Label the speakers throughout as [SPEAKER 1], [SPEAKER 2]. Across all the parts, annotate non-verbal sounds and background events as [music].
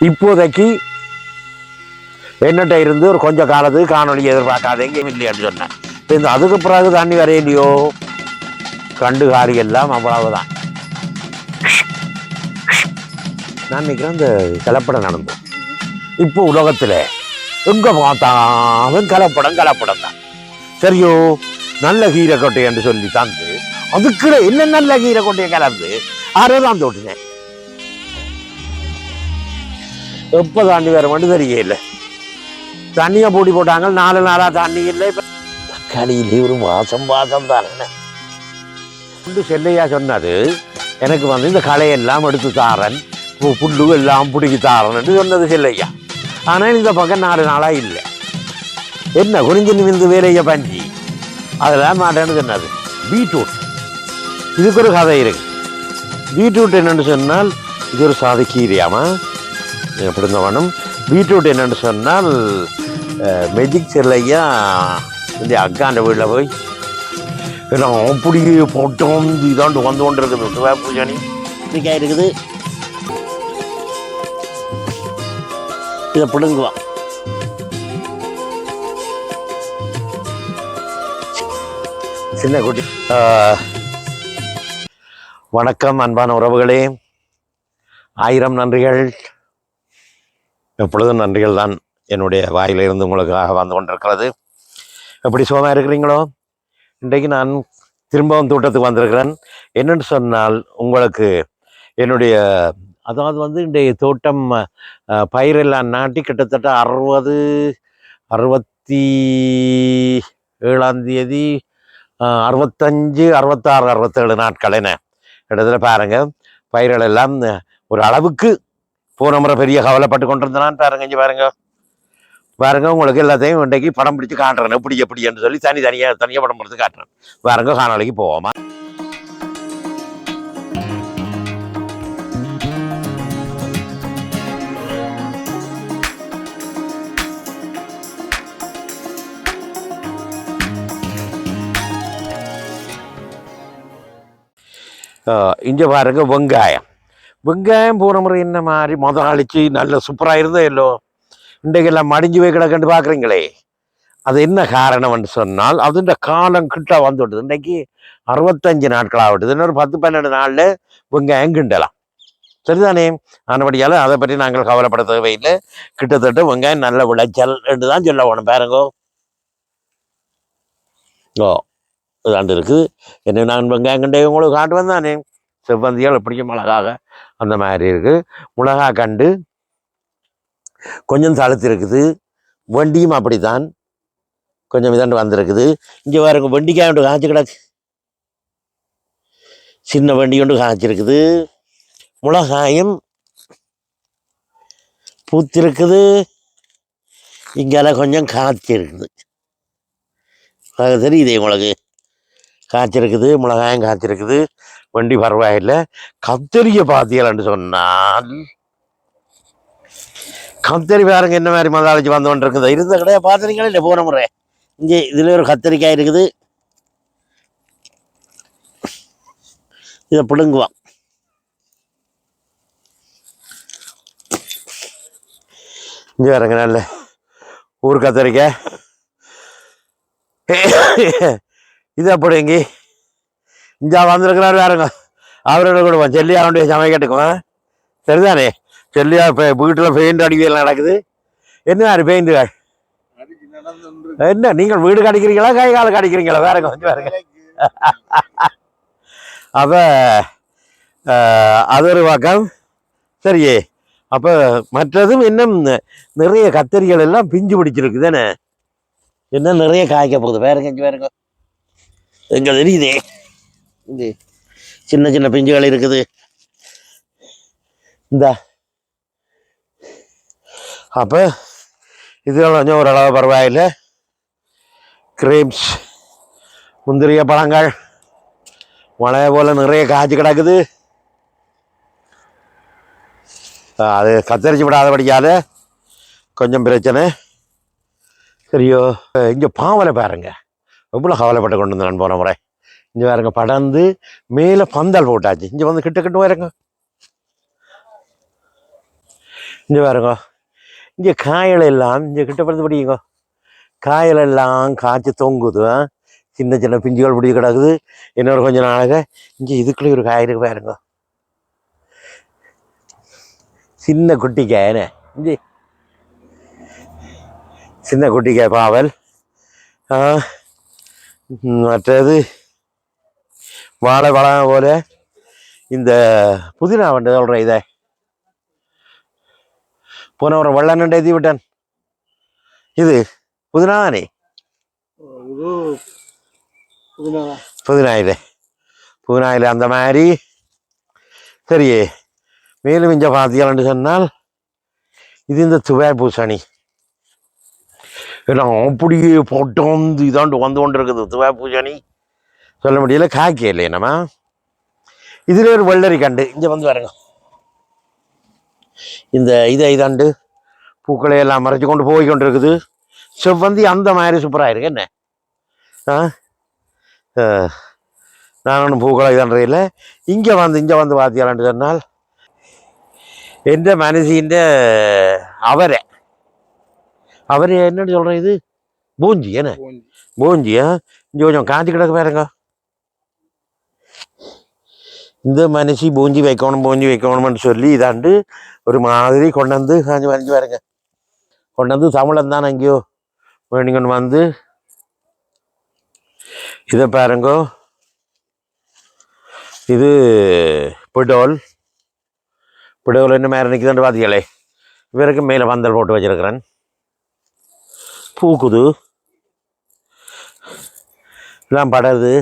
[SPEAKER 1] இப்போதைக்கு என்னட்ட இருந்து ஒரு கொஞ்சம் காலத்துக்கு காணொலி எதிர்பார்க்காதீங்க அப்படின்னு சொன்னேன். இப்போ இந்த அதுக்கு பிறகு தண்ணி வரையிலையோ கண்டு காரி எல்லாம் அவ்வளவுதான். நான் நினைக்கிறேன் இந்த கலப்படம் நடந்தது இப்போ உலகத்தில் எங்க பார்த்தாலும் கலப்படம் கலப்படம் தான். சரியோ? நல்ல கீரை கொட்டை என்று சொல்லி தந்து அதுக்குள்ள என்ன நல்ல கீரை கொட்டையை கலந்து ஆரோ தான் தோட்டினேன். எப்போ தாண்டி வர மட்டும் தெரியல தண்ணியை பூட்டி போட்டாங்க நாலு நாளா தண்ணி இல்லை. இப்போ தக்காளியிலே ஒரு மாதம் மாதம் தானே. புண்டு செல்லையா சொன்னது? எனக்கு வந்து இந்த களையெல்லாம் எடுத்து தாரன். புல்லு எல்லாம் பிடிக்கி தாரன் சொன்னது செல்லையா. ஆனால் இந்த பக்கம் நாலு நாளா இல்லை. என்ன குறிஞ்சி நிமிந்து வேலையை பஞ்சி? அதெல்லாம் மாட்டேன்னு சொன்னது. பீட்ரூட். இதுக்கு ஒரு கதை இருக்கு. பீட்ரூட் என்னன்னு சொன்னால் இது ஒரு சாதி கீரையாமா எப்படி வனம் பீட்ரூட் என்னன்னு சொன்னால் மெஜிக் செல்லையா இந்த அக்காண்ட வீட்டில் போய். எல்லாம் அப்படி போட்டோம். இதாண்டு வந்து கொண்டு இருக்குது பூஜானி. இன்னைக்கா இருக்குது. இதை பிடுங்குவான் சின்ன குட்டி. வணக்கம் அன்பான உறவுகளே. ஆயிரம் நன்றிகள். எப்பொழுதும் நன்றிகள் தான் என்னுடைய வாயிலிருந்து உங்களுக்காக வந்து கொண்டிருக்கிறது. எப்படி சுகமாக இருக்கிறீங்களோ? இன்றைக்கு நான் திரும்பவும் தோட்டத்துக்கு வந்திருக்கிறேன். என்னென்னு சொன்னால் உங்களுக்கு என்னுடைய அதாவது வந்து இன்றைய தோட்டம் பயிரெல்லாம் நாட்டி கிட்டத்தட்ட அறுபது அறுபத்தி ஏழாம் தேதி அறுபத்தஞ்சு அறுபத்தாறு அறுபத்தேழு நாட்கள் என்ன கிட்டத்தட்ட பாருங்கள் பயிர்கள் எல்லாம் ஒரு அளவுக்கு போன முறை பெரிய கவலைப்பட்டு கொண்டிருந்தான் பாருங்க இங்கே பாருங்க. பாருங்க உங்களுக்கு எல்லாத்தையும் இன்றைக்கு படம் பிடிச்சு காட்டுறேன். எப்படி எப்படின்னு சொல்லி தனி தனியாக தனியாக படம் பிடிச்சு காட்டுறேன். பாருங்க காணொலிக்கு போவோமா? இங்கே பாருங்க வெங்காயம். வெங்காயம் போன முறை என்ன மாதிரி முதலாளிச்சு நல்ல சூப்பராக இருந்தோ இன்றைக்கெல்லாம் மடிஞ்சு போய் கிடக்கண்டு பார்க்குறீங்களே? அது என்ன காரணம்னு சொன்னால் அதுண்ட காலம் கிட்ட வந்துவிடுது இன்றைக்கி அறுபத்தஞ்சு நாட்கள் ஆகிடுது இன்னொரு பத்து பன்னெண்டு நாளில் வெங்காயம் கிண்டலாம். சரிதானே? ஆனபடியால் அதை பற்றி நாங்கள் கவலைப்பட தேவையில்லை. கிட்டத்தட்ட வெங்காயம் நல்ல விளைச்சல் என்று தான் சொல்ல போனோம். பாருங்கோ. ஓ இதாண்டு இருக்குது என்ன நான் வெங்காயம் கண்டே உங்களுக்கு காட்டுவேன் தானே? செவ்வந்தியால் பிடிக்கும் மிளகாக அந்த மாதிரி இருக்குது மிளகா கண்டு கொஞ்சம் தளத்து இருக்குது வண்டியும் அப்படித்தான் கொஞ்சம் இதாண்டு வந்திருக்குது. இங்கே பாருங்க வெண்டிக்காய் ஒன்று காய்ச்சி கிடக்கு. சின்ன வண்டி ஒன்று காய்ச்சிருக்குது. மிளகாயும் பூத்திருக்குது. இங்கால கொஞ்சம் காய்ச்சிருக்குது. அது தெரியுது உங்களுக்கு. காய்ச்சிருக்குது மிளகாயும் காய்ச்சிருக்குது. வண்டி பரவாயில்லை கத்தரிய பார்த்தீங்களான்னு சொன்னால். கத்தரி பாருங்க என்ன மாதிரி மதாளிச்சு வந்து கொண்டு இருக்குது இருந்த கடையை பார்த்துருக்கீங்களா இல்லை போன முறை. இங்கே இதில் ஒரு கத்தரிக்காய் இருக்குது. இதை பிடுங்குவான் இங்கே வரங்க நல்ல ஊர் கத்தரிக்காய் இது அப்படி எங்கே இங்கே வந்திருக்கிறாரு பாருங்க. அவரோட கூட செல்லியா அவனுடைய சமைக்கட்டுக்கும் சரிதானே? செல்லியா இப்போ வீட்டில் பெயிண்ட் அடிக்கலாம் நடக்குது. என்ன யார் பெயிண்ட்டுகள் என்ன நீங்கள் வீடு கடிக்கிறீங்களா கை கால கடிக்கிறீங்களா? வேற கொஞ்சம் வேறங்க அப்போ அது ஒரு பக்கம். சரியே அப்போ மற்றதும் இன்னும் நிறைய கத்தரிகள் எல்லாம் பிஞ்சு பிடிச்சிருக்கு தானே? என்ன நிறைய காய்க்க போகுது. வேற இங்கே வேறுங்க எங்க தெரியுதே? இது சின்ன சின்ன பிஞ்சுகள் இருக்குது. இந்த. அப்போ இதெல்லாம் கொஞ்சம் ஓரளவு பரவாயில்லை. கிரேப்ஸ் முந்திரிய பழங்கள் மழை போல் நிறைய காய்ச்சி கிடக்குது. அது கத்தரிச்சு விடாதபடியால கொஞ்சம் பிரச்சனை. சரியோ. இங்கே பாவலை பாருங்க. எவ்வளோ கவலைப்பட்டு கொண்டு வந்து நான் போன முறை. இங்கே பாருங்க படர்ந்து மேலே பந்தல் போட்டாச்சு. இங்கே வந்து கிட்ட கிட்ட வரங்க இங்கே பாருங்க. இங்கே காயல் எல்லாம் இங்கே கிட்ட பிறந்து படியுங்க காயல் எல்லாம் காய்ச்சி தொங்குது. சின்ன சின்ன பிஞ்சுகள் பிடிச்சி கிடக்குது. இன்னொரு கொஞ்சம் நாளாக இங்கே இதுக்குள்ளே ஒரு காய் இருக்கு பாருங்க. சின்ன குட்டி காயனே இஞ்சி. சின்ன குட்டி காய் பாவல். ஆ, மற்றது வாழை பழம் போல இந்த புதினா வண்டு சொல்கிறேன் இதை. போன ஒரு வெள்ளம் எழுதி விட்டேன். இது புதினா தானே?
[SPEAKER 2] புதினா
[SPEAKER 1] புதினாயில புதினாயில அந்த மாதிரி. சரி மேலும் இங்கே பார்த்தீங்கன்னு சொன்னால் இது இந்த துவை பூசணி. எல்லாம் அப்படியே போட்டு வந்து இதாண்டு வந்து கொண்டு இருக்குது துவை பூசணி. சொல்ல முடியல காய்க்க இல்லையே நம்ம இதில் ஒரு வெள்ளரி கண்டு இங்கே வந்து பாருங்க இந்த இதை இதாண்டு பூக்களை எல்லாம் மறைச்சு கொண்டு போய் கொண்டு இருக்குது செவ்வந்தி அந்த மாதிரி சூப்பராக இருக்கு என்ன ஆ அஹ், நான் ஒன்றும் பூக்களை இதான்றையில் இங்கே வந்து இங்கே வந்து பார்த்தீங்களான்னு சொன்னால் എൻ്റെ മനസ്സിൻ്റെ അവരെ அவரை என்னன்னு சொல்கிறேன் இது பூஞ்சி என்ன
[SPEAKER 2] பூஞ்சி
[SPEAKER 1] பூஞ்சியா இங்கே கொஞ்சம் காஞ்சி கிடக்கு பாருங்க இந்த மனுஷி பூஞ்சி வைக்கணும் பூஞ்சி வைக்கணும்னு சொல்லி இதாண்டு ஒரு மாதிரி கொண்டு வந்து காஞ்சி வரைஞ்சி பாருங்க கொண்டு வந்து தமிழன் தான் எங்கேயோ வேணிங்கன்னு வந்து இதை பாருங்கோ இது பிடோல் பிடோல் என்ன மேலே நிற்குதுன்னு பார்த்தீங்களே இவருக்கு மேலே பந்தல் போட்டு வச்சிருக்கிறேன் பூக்குது எல்லாம் படருது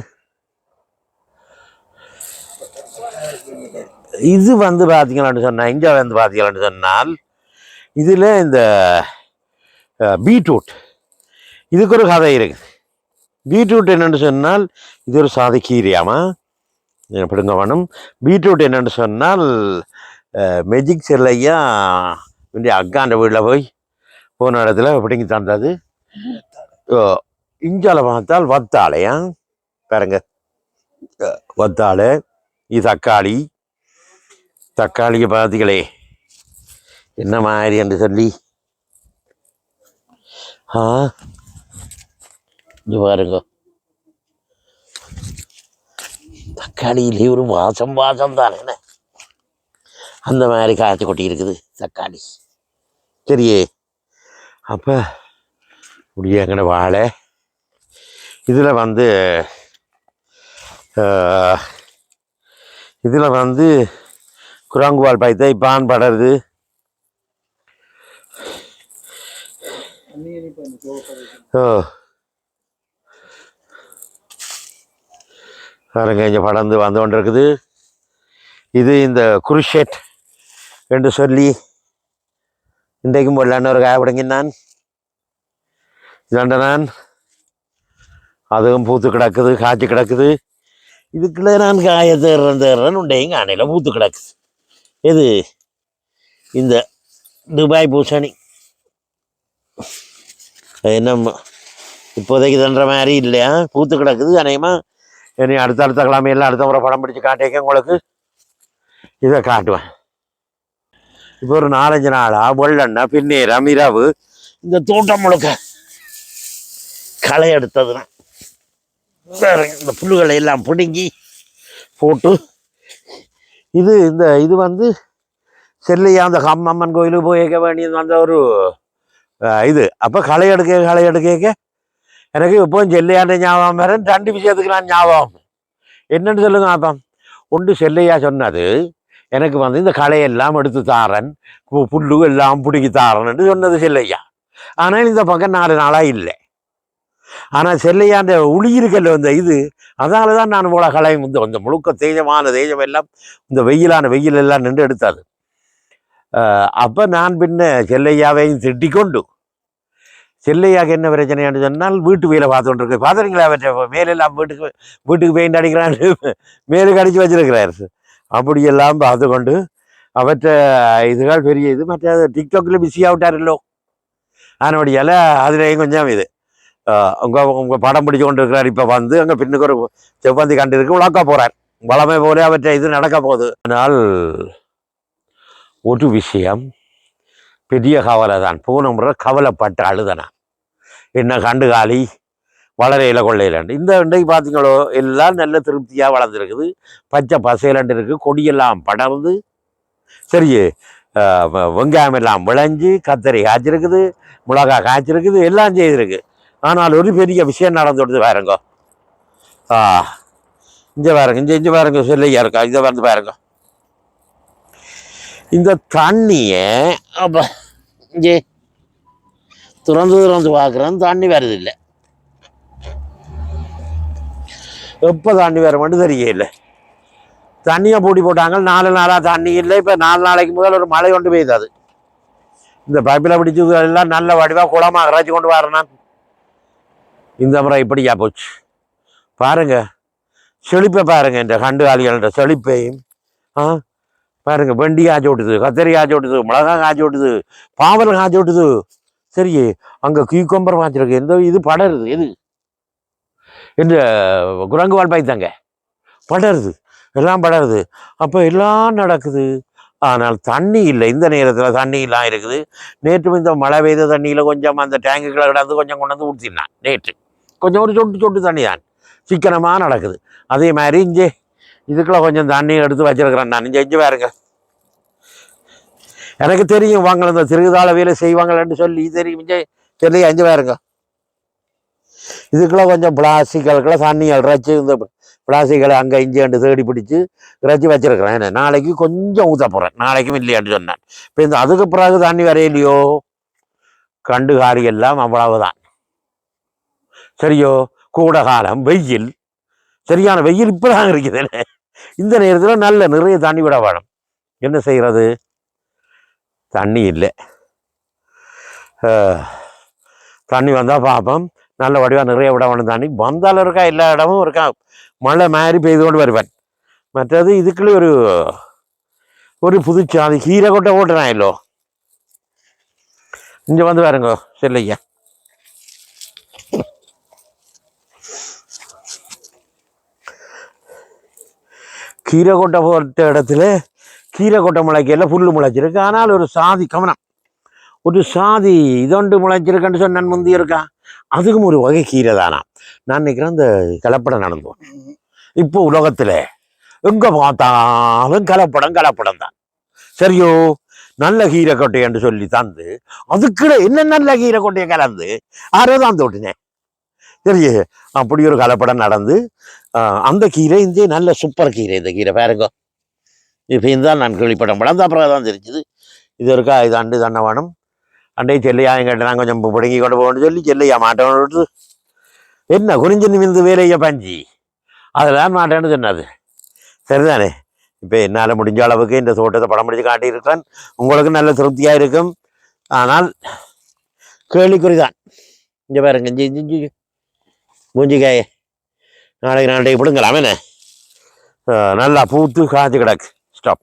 [SPEAKER 1] இது வந்து பார்த்தீங்களான்னு சொன்னால் இங்கே வந்து பார்த்தீங்களான்னு சொன்னால் இதில் இந்த பீட்ரூட். இதுக்கு ஒரு கதை இருக்குது பீட்ரூட் என்னென்னு சொன்னால் இது ஒரு சாதி கீரியாமா பிடுங்க வேணும் பீட்ரூட் என்னென்னு சொன்னால் மெஜிக் செல்லையா? இந்த அக்காண்ட வீட்டில் போய் போன இடத்துல பிடுங்கி தந்தது. இஞ்சால பார்த்தால் வத்தாழையா பாருங்க. வத்தாழை இது தக்காளி தக்காளியை பார்த்துக்களே என்ன மாதிரி என்று சொல்லி. ஆ? இது பாருங்க. தக்காளியிலே ஒரு வாசம் வாசம் தானே என்ன? அந்த மாதிரி காய்ச்சி கொட்டி இருக்குது தக்காளி. சரியே. அப்போ இப்படியே எங்கட வாழை. இதில் வந்து இதில் வந்து குரங்குவால் பைத்தை பான் படருது
[SPEAKER 2] தண்ணி இனிப்பு
[SPEAKER 1] ஓ. பாருங்க இங்கே படர்ந்து வந்து கொண்டு இருக்குது இது இந்த குருஷெட் என்று சொல்லி இன்றைக்கும் போடலான்னு ஒரு காயப்படுங்கினான் இதாண்ட நான். அதுவும் பூத்து கிடக்குது காய்ச்சி கிடக்குது. இதுக்குள்ளே நான் காய தேர்றேன் தேடுறேன் உண்டையும் காணையில் பூத்து கிடக்குது. இது இந்த துபாய் பூசணி. அது இப்போதைக்கு தன்ற மாதிரி இல்லையா? பூத்து கிடக்குது. அநேகமாக இனி அடுத்த அடுத்த கிழமையெல்லாம் அடுத்த முறை படம் பிடிச்சி காட்டிக்க உங்களுக்கு. இதை காட்டுவேன். இப்போ ஒரு நாலஞ்சு நாளா வெள்ளண்ணா பின்னேரம் இரவு இந்த தோட்டம் முழுக்க களை எடுத்ததுன்னா இந்த புல்லுகளை எல்லாம் பிடுங்கி போட்டு இது இந்த இது வந்து செல்லையா அந்த அம்மன் கோயிலுக்கு போய் கேட்க வேண்டியது அந்த ஒரு இது. அப்போ களை எடுக்க களை எடுக்க எனக்கு இப்போ செல்லையாண்ட ஞாபகம் வேற ரெண்டு விஷயத்துக்கு நான் ஞாபகம். என்னன்னு சொல்லுங்க அப்போ ஒன்று செல்லையா சொன்னது எனக்கு வந்து இந்த களையெல்லாம் எடுத்து தாரன் பு- புல்லு எல்லாம் பிடிக்கி தாரன்னு சொன்னது செல்லையா. ஆனால் இந்த பக்கம் நாலு நாளாக இல்லை. ஆனால் செல்லையா உளி உளியிருக்கல் வந்த இது அதனால தான் நான் இவ்வளோ கலையும் வந்து அந்த முழுக்க தேஜமான தேஜம் எல்லாம் இந்த வெயிலான வெயில் எல்லாம் நின்று எடுத்தாது. அப்போ நான் பின்ன செல்லையாவையும் திட்டிக் கொண்டு செல்லையாக்கு என்ன பிரச்சனைன்னு சொன்னால் வீட்டு வேலை பார்த்துட்டு இருக்கு பார்த்துறீங்களா அவற்றை மேலெல்லாம் வீட்டுக்கு வீட்டுக்கு பெயிண்ட் அடிக்கிறான்னு [laughs] மேலுக்கு அடித்து வச்சிருக்கிறார். அப்படியெல்லாம் பார்த்து கொண்டு அவற்றை இதுகள் பெரிய இது மற்ற டிக்டாக்ல பிஸி ஆகிட்டாரல்லோ அதனுடையால அதுலேயும் கொஞ்சம் இது. உங்கள் உங்கள் படம் பிடிச்சு கொண்டு இருக்கிறார் இப்போ வந்து அங்கே பின்னுக்கு ஒரு செவ்வந்தி கண்டு இருக்கு உழக்க போகிறார் வளமை போலே அவற்றை இது நடக்க போகுது. ஆனால் ஒரு விஷயம் பெரிய கவலை தான் போன முறை கவலைப்பட்டு அழுதனா என்ன கண்டு காலி வளரையில கொள்ளையிலண்டு இந்த இன்றைக்கு பார்த்தீங்களோ எல்லாம் நல்ல திருப்தியாக வளர்ந்துருக்குது. பச்சை பசையிலண்டு இருக்குது கொடியெல்லாம் படர்ந்து சரி வ- வெங்காயம் எல்லாம் விளைஞ்சு கத்தரி காய்ச்சிருக்குது மிளகா காய்ச்சிருக்குது எல்லாம் செய்திருக்கு. ஆனால் ஒரு பெரிய விஷயம் நடந்துடுது பாருங்க. ஆ இங்கே பாருங்க இங்கே இங்கே பாருங்க சொல்லியா இருக்கா? இதை வந்து பாருங்க. இந்த தண்ணியை அப்போ இங்கே திறந்து திறந்து பார்க்குறேன் தண்ணி வருது இல்லை. எப்போ தண்ணி வர மட்டும் தெரியல தண்ணியை பூட்டி போட்டாங்க நாலு நாளாக தண்ணி இல்லை இப்போ நாலு நாளைக்கு முதல் ஒரு மழை கொண்டு பெய்யுது அது இந்த பைப்பில் பிடிச்சது எல்லாம் நல்ல வடிவாக குளமாக இறைச்சி கொண்டு வரணும். இந்த முறை இப்படியா போச்சு. பாருங்க. செழிப்பை பாருங்க இந்த கண்டு ஆளிகள செழிப்பையும் ஆ? பாருங்க வெண்டி காய்ச்சி விட்டுது கத்தரி காய்ச்சி ஓட்டுது மிளகா காய்ச்சி விட்டுது பாவல் காய்ச்சி விட்டுது சரி அங்கே கீக்கொம்பர் வாங்கிருக்கு எந்த இது படருது எது? இந்த குரங்கு வாழ் பைத்தாங்க படருது எல்லாம் படருது. அப்போ எல்லாம் நடக்குது. ஆனால் தண்ணி இல்லை. இந்த நேரத்தில் தண்ணி எல்லாம் இருக்குது. நேற்று இந்த மழை பெய்த தண்ணியில் கொஞ்சம் அந்த டேங்குகளை கிடந்து கொஞ்சம் கொண்டு வந்து ஊற்றினான் நேற்று. கொஞ்சம் ஒரு சொட்டு சொட்டு தண்ணி தான் சிக்கனமாக நடக்குது. அதே மாதிரி இங்கே இதுக்குள்ள கொஞ்சம் தண்ணி எடுத்து வச்சிருக்கிறேன் நான். இஞ்சி இங்கே பாருங்க. எனக்கு தெரியும் வாங்க இந்த திருகுதாள வேலை செய்வாங்களேன்னு சொல்லி. தெரியும். இங்கே சொல்லி அஞ்சு பாருங்க. இதுக்குள்ள கொஞ்சம் பிளாஸ்டிக்கல்கெல்லாம் தண்ணி இறைச்சி இந்த பிளாஸ்டிக்கலை அங்கே இங்கே தேடி பிடிச்சி இறைச்சி வச்சிருக்கிறேன். என்ன? நாளைக்கு கொஞ்சம் ஊற்ற போகிறேன் நாளைக்கும் இல்லையான்னு சொன்னேன். இப்போ இந்த அதுக்கு பிறகு தண்ணி வரையிலையோ? கண்டு காரி எல்லாம் அவ்வளவுதான். சரியோ? கூட காலம் வெயில். சரியான வெயில் இப்பதான் இருக்குது. இந்த நேரத்தில் நல்ல நிறைய தண்ணி விட வேணும். என்ன செய்கிறது தண்ணி இல்லை. தண்ணி வந்தால் பார்ப்போம் நல்ல வடிவாக நிறைய விட வேணும் தண்ணி. வந்தாலும் இருக்கா? எல்லா இடமும் இருக்கா? மழை மாதிரி பெய்து கொண்டு வருவேன். மற்றது இதுக்குள்ளே ஒரு ஒரு புதுச்சாதி கீரை கொட்டை ஓட்டுறான் இல்லோ. இங்கே வந்து பாருங்க செல்லையா. கீரை கொட்டை போட்ட இடத்துல கீரை கொட்டை முளைக்கையில் புல் முளைச்சிருக்கு. ஆனால் ஒரு சாதி கவனம். ஒரு சாதி இதொண்டு முளைச்சிருக்கேன்னு சொன்ன முந்தி இருக்கா? அதுக்கும் ஒரு வகை கீரை தானா? நான் நினைக்கிறேன் இந்த கலப்படம் நடந்தோம் இப்போ உலகத்தில் எங்கே பார்த்தாலும் கலப்படம் கலப்படம் தான். சரியோ? நல்ல கீரை கொட்டை என்று சொல்லி தந்து அதுக்குள்ள என்ன நல்ல கீரை கொட்டையை கலந்து ஆரோ தான் தோட்டினேன். சரி அப்படி ஒரு கலப்படம் நடந்து அந்த கீரை இந்த நல்ல சூப்பர் கீரை இந்த கீரை. பாருங்க. இப்போ இருந்தால் நான் கேள்விப்பட்டேன் படம். அப்புறம் தான் தெரிஞ்சுது. இது இருக்கா இது அண்டு தண்ணை வேணும் அண்டை செல்லையா எங்கிட்ட நான் கொஞ்சம் பிடுங்கி கொண்டு போகணும்னு சொல்லி செல்லையா மாட்டேன் என்ன குறிஞ்சு நிமிந்து வேலையை பஞ்சி? அதெல்லாம் மாட்டேன்னு சொன்னது சரிதானே. இப்போ என்னால் முடிஞ்ச அளவுக்கு இந்த தோட்டத்தை படம் பிடிச்சு காட்டியிருக்கிறேன். உங்களுக்கு நல்ல திருப்தியாக இருக்கும். ஆனால் கேள்விக்குறி தான் இங்கே பாருங்க இஞ்சி இஞ்சி இஞ்சி. மூஞ்சிக்காய் நாளைக்கு நாளைக்கு பிடுங்கலாம் என்ன நல்லா பூத்து காய்ச்சி கிடக்கு. ஸ்டாப்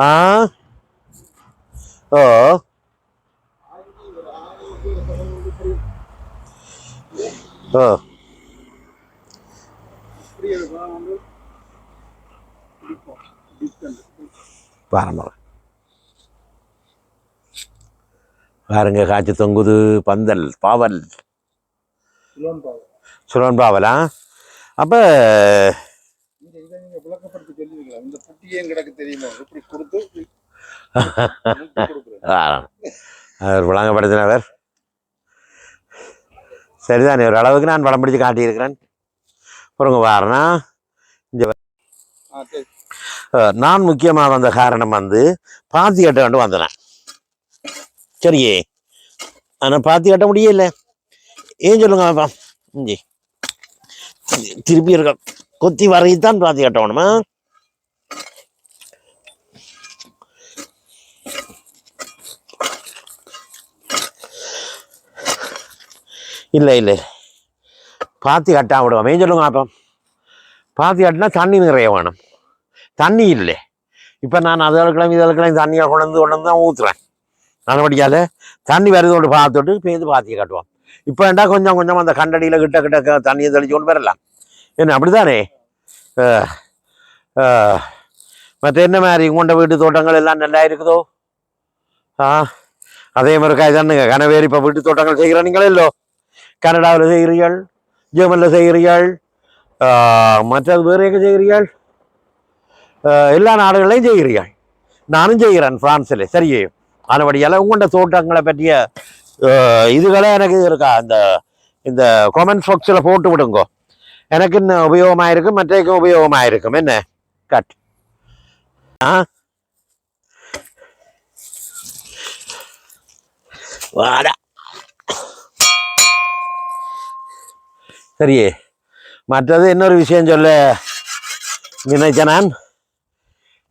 [SPEAKER 1] ஆ? ஓ ஓ
[SPEAKER 2] டிஸ்கண்ட்
[SPEAKER 1] பாருங்க காய்ச்சி தொங்குது. பந்தல் பாவல். சுரன் பாவலா அப்போ
[SPEAKER 2] இந்த இதை நீங்க விளக்கப்படுத்தி இந்த புட்டியே கிடக்கு தெரியுமா? கொடுத்து இப்படி கொடுக்குறேன்?
[SPEAKER 1] அவர் விளங்கப்படுத்தினவர் சரிதானே ஒரு அளவுக்கு நான் படம் பிடிச்சு காட்டியிருக்கிறேன். அப்புறம் வாரனா அஹ், நான் முக்கியமாக வந்த காரணம் வந்து பாத்தி கட்ட வேண்டும் வந்தேன். சரியே. ஆனால் பாத்தி கட்ட முடியல ஏன் சொல்லுங்க பாப்பா இஞ்சி. திருப்பி இருக்க கொத்தி வரைத்தான் பாத்தி கட்ட இல்லை இல்லை பாத்தி கட்டா விடுவோம். ஏன் சொல்லுங்க அப்போ? பாத்தி கட்டினா தண்ணி நிறைய வேணும். தண்ணி இல்லை. இப்போ நான் அது அளக்கலாம் இது இதுகளுக்கெல்லாம் தண்ணியை கொண்டு கொண்டு வந்து தான் ஊற்றுறேன் நல்லபடியால் தண்ணி வருதோடு பார்த்துட்டு பேருந்து பாத்தியை கட்டுவோம். இப்போ வேண்டா கொஞ்சம் கொஞ்சம் அந்த கண்டடியில் கிட்ட கிட்ட தண்ணியை தெளிச்சு கொண்டு வரலாம்? என்ன அப்படிதானே அஹ், மற்ற என்ன மாதிரி? உங்கள்ட வீட்டு தோட்டங்கள் எல்லாம் நல்லா இருக்குதோ? ஆ. அதே மாதிரி காய்தானுங்க கனவேரி இப்போ வீட்டு தோட்டங்கள் செய்கிற நீங்களே இல்லோ? கனடாவில் செய்கிறீர்கள் ஜெர்மனில் செய்கிறீர்கள் மற்றது வேறு எங்கே செய்கிறீர்கள்? எல்லா நாடுகளையும் செய்கிறீர்கள். நானும் செய்கிறேன் ஃப்ரான்ஸில் சரியே. அதுபடியால் உங்களோட தோட்டங்களை பற்றிய இதுகளே எனக்கு இருக்கா? இந்த இந்த கொமெண்ட் பாக்ஸில் போட்டு விடுங்கோ. எனக்கு இன்னும் உபயோகமாக இருக்கும் மற்றக்கும் உபயோகமாக இருக்கும் என்ன? கட் ஆ? வாடா. சரியே. மற்றது இன்னொரு விஷயம் சொல்ல நினைச்ச நான்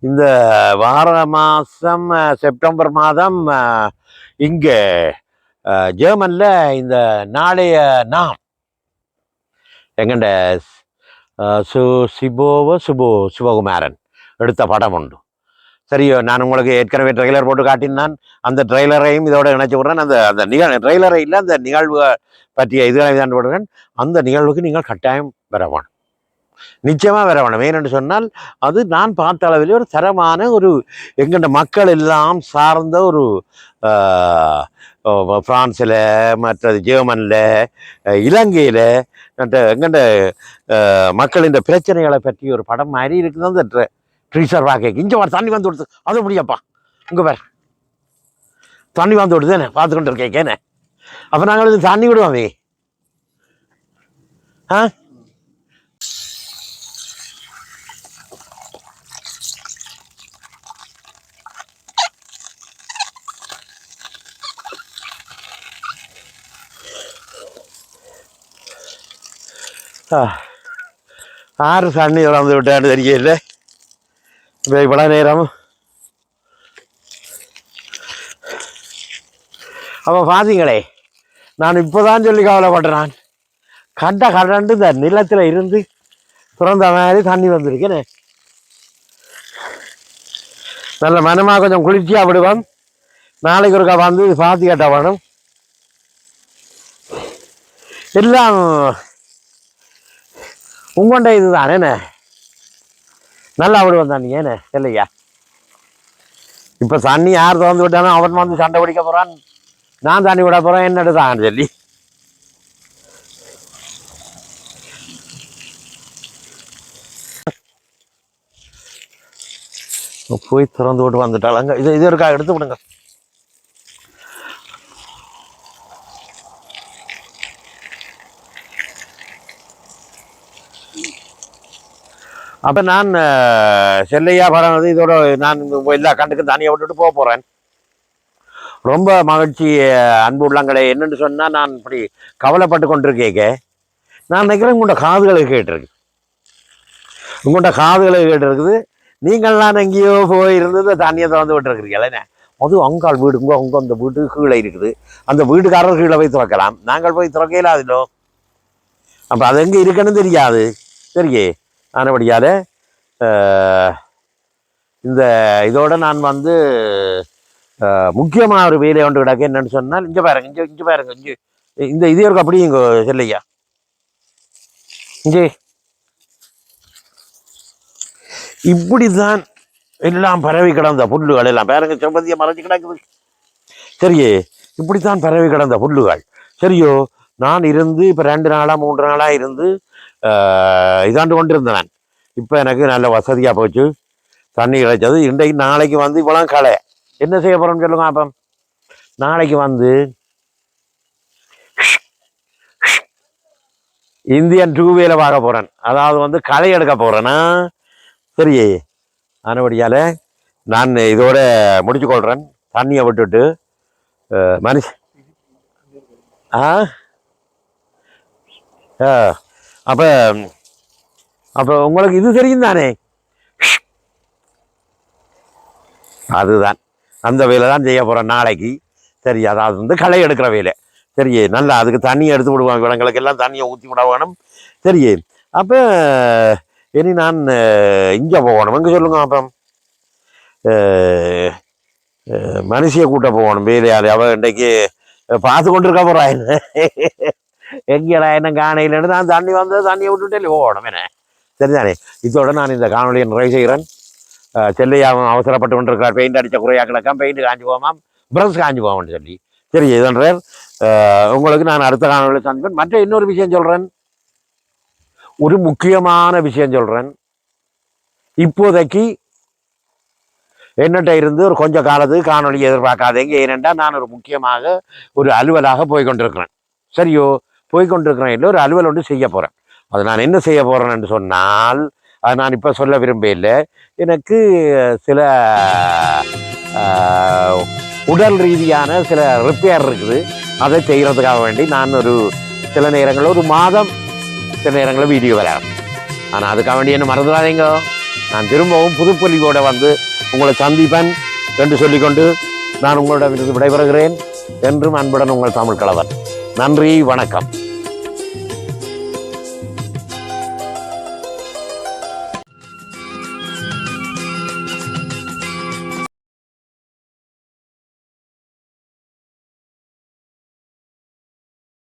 [SPEAKER 1] இந்த வார மாதம் செப்டம்பர் மாதம் இங்கே ஜெர்மனில் இந்த நாளைய நாம் எங்கண்ட சு சிபோவ சுபோ சிவகுமாரன் எடுத்த படம் உண்டு. சரியோ நான் உங்களுக்கு ஏற்கனவே ட்ரெய்லர் போட்டு காட்டினான். அந்த ட்ரெய்லரையும் இதோட இணைச்சு விட்றேன். அந்த அந்த நிகழ் ட்ரெய்லரை இல்லை அந்த நிகழ்வு பற்றிய இதுகளை தான் போடுறேன். அந்த நிகழ்வுக்கு நீங்கள் கட்டாயம் வர வேணும். நிச்சயமாக வர வேணும். ஏனென்று சொன்னால் அது நான் பார்த்த அளவில் ஒரு தரமான ஒரு எங்கண்ட மக்கள் எல்லாம் சார்ந்த ஒரு ஃப்ரான்ஸில் மற்றது ஜெர்மனில் இலங்கையில் மற்ற எங்கண்ட மக்களின் பிரச்சனைகளை பற்றி ஒரு படம் மாதிரி இருக்குது. அந்த ட்ரீசர் வாக்கே இங்கே வர தண்ணி வந்து கொடுத்து அது முடியப்பா. இங்கே பேர். தண்ணி வந்து என்ன? பார்த்து கொண்டு இருக்கேனே அப்போ நாங்கள் இது தண்ணி விடுவோமே ஆ? ஆ. ஆறு தண்ணி திறந்து விட்டான்னு தெரியல இப்போ இவ்வளோ நேரம்? அப்போ பார்த்தீங்களே நான் இப்போ தான் சொல்லி கவலைப்படுறேன். கண்ட கடண்டு இந்த நிலத்தில் இருந்து திறந்த மாதிரி தண்ணி வந்திருக்கேனே நல்ல மனமாக கொஞ்சம் குளிர்ச்சியாக விடுவோம். நாளைக்கு ஒருக்கா வந்து பாத்தி கட்ட வேணும். எல்லாம் உங்கொண்ட இதுதான் என்ன? நல்லா விடுவோம் தண்ணி ஏன்னு இல்லையா இப்போ தண்ணி யார் திறந்து விட்டானோ அவன் வந்து சண்டை பிடிக்க போகிறான் நான் தண்ணி விட போகிறேன் என்னடு தான் சொல்லி. போய் திறந்து விட்டு வந்துட்டாளங்க. இது இது இருக்கா? எடுத்து விடுங்க. அப்போ நான் செல்லையா படம் வந்து இதோட நான் எல்லா கண்டுக்கும் தனியாக விட்டுட்டு போக போகிறேன் ரொம்ப மகிழ்ச்சி அன்பு உள்ளங்களே. என்னென்னு சொன்னால் நான் இப்படி கவலைப்பட்டு கொண்டிருக்கேங்க. நான் நினைக்கிறேன் உங்கள்கிட்ட காதுகளை கேட்டிருக்கு. உங்கள்கிட்ட காதுகளை கேட்டிருக்குது. நீங்கள்லாம் எங்கேயோ போய் இருந்தது தண்ணியை திறந்து விட்டுருக்கிறீங்களே அது வீடு வீடுங்க அங்கே அந்த வீடு கீழே இருக்குது. அந்த வீட்டுக்காரர் கீழே போய் திறக்கலாம். நாங்கள் போய் திறக்க இல்லாதில்லோ. அப்போ அது எங்கே இருக்குன்னு தெரியாது. சரியே ஆனபடியால் இந்த இதோட நான் வந்து முக்கியமான ஒரு வேலை ஒன்று கிடக்கு என்னன்னு சொன்னால் இங்கே பாருங்க இங்கே இங்கே பாருங்க இங்கே. இந்த இது இருக்கும் அப்படியே இங்கே செல்லையா? இங்கே. இப்படித்தான் எல்லாம் பரவி கிடந்த புல்லுகள் எல்லாம். பாருங்க செம்பந்தியை மறைஞ்சு கிடக்குது. சரியே இப்படித்தான் பரவி கிடந்த புல்லுகள். சரியோ நான் இருந்து இப்போ ரெண்டு நாளாக மூன்று நாளாக இருந்து இதாண்டு கொண்டிருந்தேன் நான் இப்போ எனக்கு நல்ல வசதியாக போச்சு. தண்ணி கிடைச்சது. இன்றைக்கு நாளைக்கு வந்து இவ்வளோ களை. என்ன செய்ய போகிறோம்னு சொல்லுங்க அப்போ நாளைக்கு வந்து இந்தியன் டூ வீல போகிறேன் அதாவது வந்து களை எடுக்க போகிறேன்னா சரியே அதனபடியால் நான் இதோட முடிச்சு கொள்கிறேன் தண்ணியை விட்டுட்டு மனுஷ ஆ? ஆ. அப்போ அப்போ உங்களுக்கு இது தெரியும் தானே? அதுதான். அந்த வேலை தான் செய்ய போகிறேன் நாளைக்கு. சரி அதாவது வந்து களை எடுக்கிற வேலை. சரியே நல்லா அதுக்கு தண்ணியை எடுத்து விடுவாங்க. இவங்களுக்கு எல்லாம் தண்ணியை ஊற்றி விட வேணும். சரியே அப்போ இனி நான் இங்கே போகணும். எங்கே சொல்லுங்க அப்போ மனுஷியை கூட்ட போகணும். வேலையாள் அவள் இன்றைக்கு பார்த்து கொண்டு இருக்க எங்கேடா என்ன காணையிலேருந்து நான் தண்ணி வந்து தண்ணியை விட்டுட்டு ஓடணும் என்ன? சரிதானே? இதோட நான் இந்த காணொலியை நிறைவு செய்கிறேன். அஹ் செல்லையாவும் அவசரப்பட்டு கொண்டிருக்கிறார். பெயிண்ட் அடித்த குறையா பெயிண்ட் காஞ்சி போகாமாம் ப்ரஷ் காஞ்சி போகாமன்னு சொல்லி. சரி இதன்றார் உங்களுக்கு நான் அடுத்த காணொலியில் சந்திப்பேன். மற்ற இன்னொரு விஷயம் சொல்கிறேன் ஒரு முக்கியமான விஷயம் சொல்கிறேன் இப்போதைக்கு என்னட்ட இருந்து ஒரு கொஞ்ச காலத்துக்கு காணொலி எதிர்பார்க்காதீங்க. ஏனென்றால் நான் ஒரு முக்கியமாக ஒரு அலுவலாக போய் கொண்டிருக்கிறேன். சரியோ? போய் கொண்டிருக்கிறேன் இல்லை ஒரு அலுவல் ஒன்று செய்ய போகிறேன் அது நான் என்ன செய்ய போகிறேன் என்று சொன்னால் அது நான் இப்போ சொல்ல விரும்பல எனக்கு சில உடல் ரீதியான சில ரிப்பேர் இருக்குது. அதை செய்கிறதுக்காக வேண்டி நான் ஒரு சில நேரங்களில் ஒரு மாதம் சில நேரங்களில் வீடியோ விளையாடும். ஆனால் அதுக்காக வேண்டி என்ன மறந்துடாதீங்க. நான் திரும்பவும் புதுப்பொலிவோட வந்து உங்களை சந்திப்பேன் என்று சொல்லிக்கொண்டு நான் உங்களிடம் விடைபெறுகிறேன். என்றும் அன்புடன் உங்கள் தமிழ் கலவன். நன்றி வணக்கம்.